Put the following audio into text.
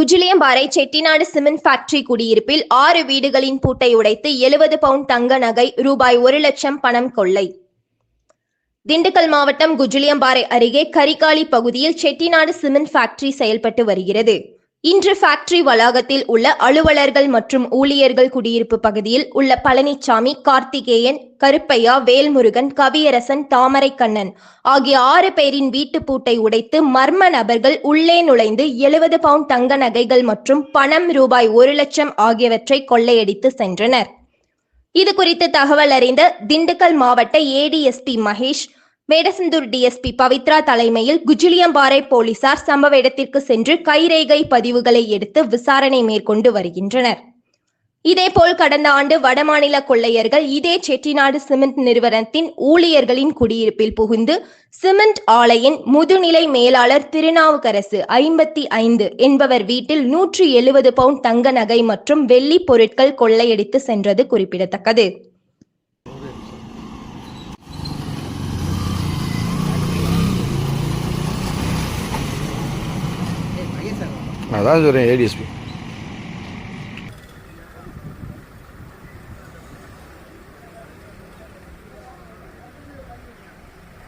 Gujiliamparai Chettinad cement factory குடியிருப்பில் ஆறு வீடுகளின் பூட்டை உடைத்து எழுபது பவுண்ட் தங்க நகை ரூபாய் ஒரு லட்சம் பணம் கொள்ளை. திண்டுக்கல் மாவட்டம் குஜிலியம்பாறை அருகே கரிகாலி பகுதியில் செட்டிநாடு சிமெண்ட் ஃபேக்டரி செயல்பட்டு வருகிறது. இன்று ஃபேக்டரி வளாகத்தில் உள்ள அலுவலர்கள் மற்றும் ஊழியர்கள் குடியிருப்பு பகுதியில் உள்ள பழனிச்சாமி கார்த்திகேயன் கருப்பையா வேல்முருகன் கவியரசன் தாமரைக்கண்ணன் ஆகிய ஆறு பேரின் வீட்டு பூட்டை உடைத்து மர்ம நபர்கள் உள்ளே நுழைந்து எழுபது பவுண்ட் தங்க நகைகள் மற்றும் பணம் ரூபாய் ஒரு லட்சம் ஆகியவற்றை கொள்ளையடித்து சென்றனர். இது குறித்து தகவல் அறிந்த திண்டுக்கல் மாவட்ட ஏடிஎஸ்பி மகேஷ் வேடசந்தூர் டிஎஸ்பி பவித்ரா தலைமையில் குஜிலியம்பாறை போலீசார் சம்பவ இடத்திற்கு சென்று கைரேகை பதிவுகளை எடுத்து விசாரணை மேற்கொண்டு வருகின்றனர். இதேபோல் கடந்த ஆண்டு வடமாநில கொள்ளையர்கள் இதே செட்டிநாடு சிமெண்ட் நிறுவனத்தின் ஊழியர்களின் குடியிருப்பில் புகுந்து சிமெண்ட் ஆலையின் முதுநிலை மேலாளர் திருநாவுக்கரசு ஐம்பத்தி ஐந்து என்பவர் வீட்டில் நூற்றி எழுபது பவுண்ட் தங்க நகை மற்றும் வெள்ளி பொருட்கள் கொள்ளையடித்து சென்றது குறிப்பிடத்தக்கது. அதான் சொல்கிறேன் ஏடிஎஸ்பி